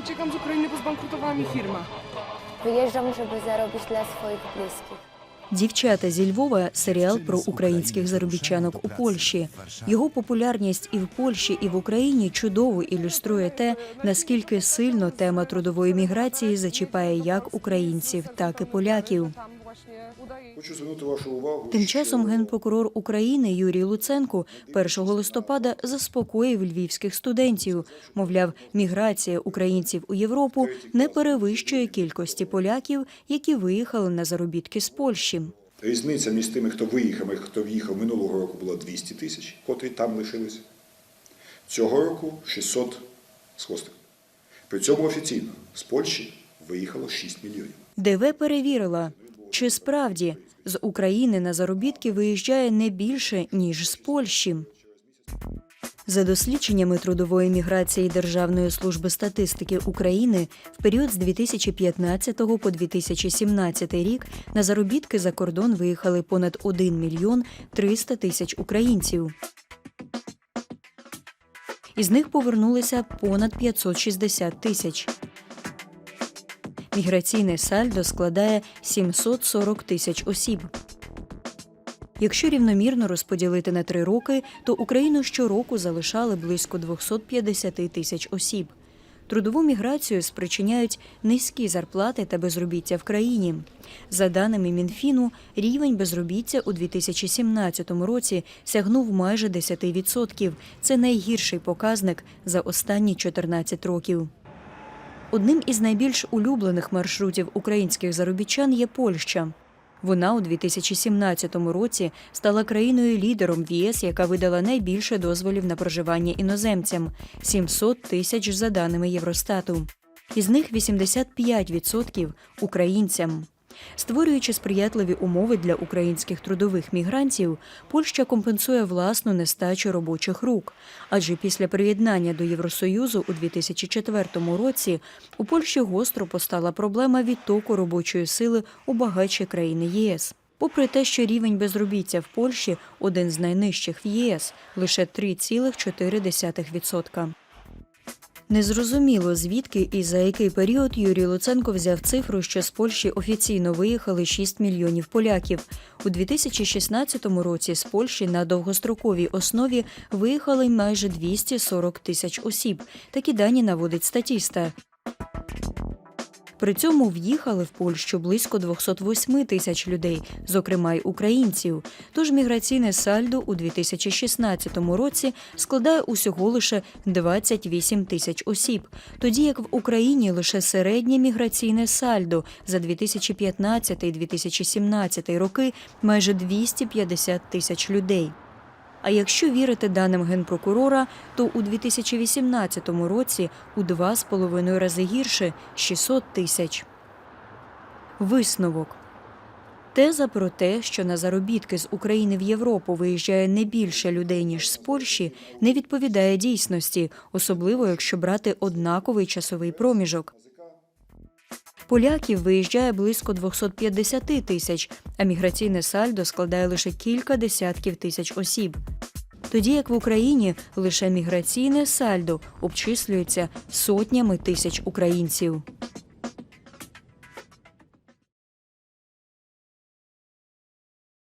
Uciekam z Ukrainy, bo zbankrutowała mi firma. Wyjeżdżam, żeby zarobić dla swoich bliskich. Дівчата зі Львова серіал про українських заробітчанок у Польщі. Його популярність і в Польщі, і в Україні чудово ілюструє те, наскільки сильно тема трудової міграції зачіпає як українців, так і поляків. Хочу звернути вашу увагу. Тим часом генпрокурор України Юрій Луценко 1 листопада заспокоїв львівських студентів. Мовляв, міграція українців у Європу не перевищує кількості поляків, які виїхали на заробітки з Польщі. Різниця між тими, хто виїхав і хто в'їхав минулого року, була 200 тисяч, котрі там лишилися. Цього року 600 з хвостиком. При цьому офіційно з Польщі виїхало 6 мільйонів. ДВ перевірила, чи справді з України на заробітки виїжджає не більше, ніж з Польщі. За дослідженнями трудової міграції Державної служби статистики України в період з 2015 по 2017 рік на заробітки за кордон виїхали понад 1 мільйон 300 тисяч українців. Із них повернулися понад 560 тисяч. Міграційне сальдо складає 740 тисяч осіб. Якщо рівномірно розподілити на три роки, то Україну щороку залишали близько 250 тисяч осіб. Трудову міграцію спричиняють низькі зарплати та безробіття в країні. За даними Мінфіну, рівень безробіття у 2017 році сягнув майже 10%. Це найгірший показник за останні 14 років. Одним із найбільш улюблених маршрутів українських заробітчан є Польща. Вона у 2017 році стала країною-лідером в ЄС, яка видала найбільше дозволів на проживання іноземцям 700 тисяч за даними Євростату. Із них 85% – українцям. Створюючи сприятливі умови для українських трудових мігрантів, Польща компенсує власну нестачу робочих рук. Адже після приєднання до Євросоюзу у 2004 році у Польщі гостро постала проблема відтоку робочої сили у багатші країни ЄС. Попри те, що рівень безробіття в Польщі один з найнижчих в ЄС лише 3,4%. Незрозуміло, звідки і за який період Юрій Луценко взяв цифру, що з Польщі офіційно виїхали 6 мільйонів поляків. У 2016 році з Польщі на довгостроковій основі виїхали майже 240 тисяч осіб. Такі дані наводить статіста. При цьому в'їхали в Польщу близько 208 тисяч людей, зокрема й українців. Тож міграційне сальдо у 2016 році складає усього лише 28 тисяч осіб, тоді як в Україні лише середнє міграційне сальдо за 2015-2017 роки майже 250 тисяч людей. А якщо вірити даним генпрокурора, то у 2018 році у два з половиною рази гірше 600 тисяч. Висновок. Теза про те, що на заробітки з України в Європу виїжджає не більше людей, ніж з Польщі, не відповідає дійсності, особливо якщо брати однаковий часовий проміжок. Поляків виїжджає близько 250 тисяч, а міграційне сальдо складає лише кілька десятків тисяч осіб. Тоді як в Україні лише міграційне сальдо обчислюється сотнями тисяч українців.